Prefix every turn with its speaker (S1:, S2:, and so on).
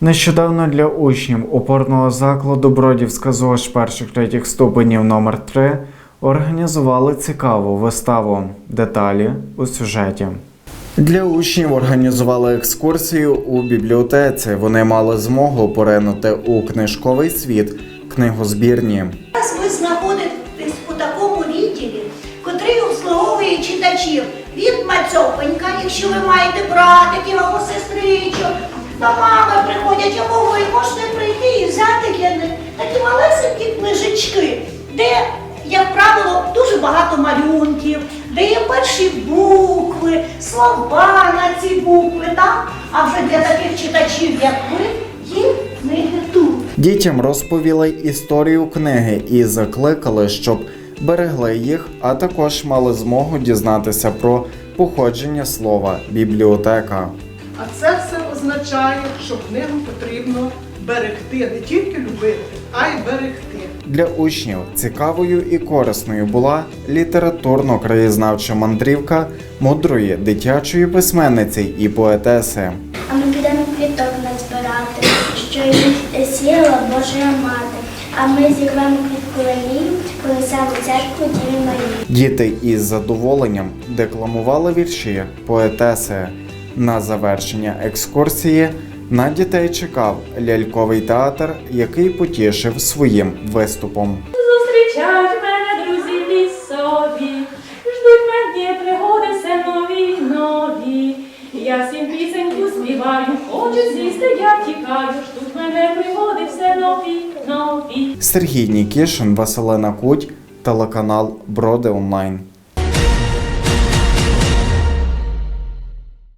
S1: Нещодавно для учнів опорного закладу Бродівська ЗОЖ перших третіх ступенів номер 3 організували цікаву виставу. Деталі у сюжеті. Для учнів організували екскурсію у бібліотеці. Вони мали змогу поринути у книжковий світ книгозбірні.
S2: Зараз ви знаходитесь у такому відділі, котрий обслуговує читачів від мацьопенька, якщо ви маєте братиків або сестричок, до мами приходять, або ви можете прийти і взяти для них такі малесенькі книжечки, де, як правило, дуже багато малюнків, де є перші букви, слова на ці букви, так? А вже для таких читачів, як ви, є книги тут.
S1: Дітям розповіли історію книги і закликали, щоб берегли їх, а також мали змогу дізнатися про походження слова бібліотека.
S3: А це все означає, що книгу потрібно берегти, не тільки любити, а й берегти.
S1: Для учнів цікавою і корисною була літературно-краєзнавча мандрівка мудрої дитячої письменниці і поетеси.
S4: А ми підемо квіток назбирати, що їх сіяла Божа мати. А ми зірвемо квітку понесемо церкву Діві Марії.
S1: Діти із задоволенням декламували вірші поетеси. На завершення екскурсії на дітей чекав ляльковий театр, який потішив своїм виступом.
S5: Зустрічають мене друзі лісові, ждуть мене пригоди все нові, нові. Я всім пісеньку співаю, хочуть з'їсти, я тікаю, ждуть мене пригоди все нові, нові.
S1: Сергій Нікішин, Василина Куть, телеканал Броди Онлайн.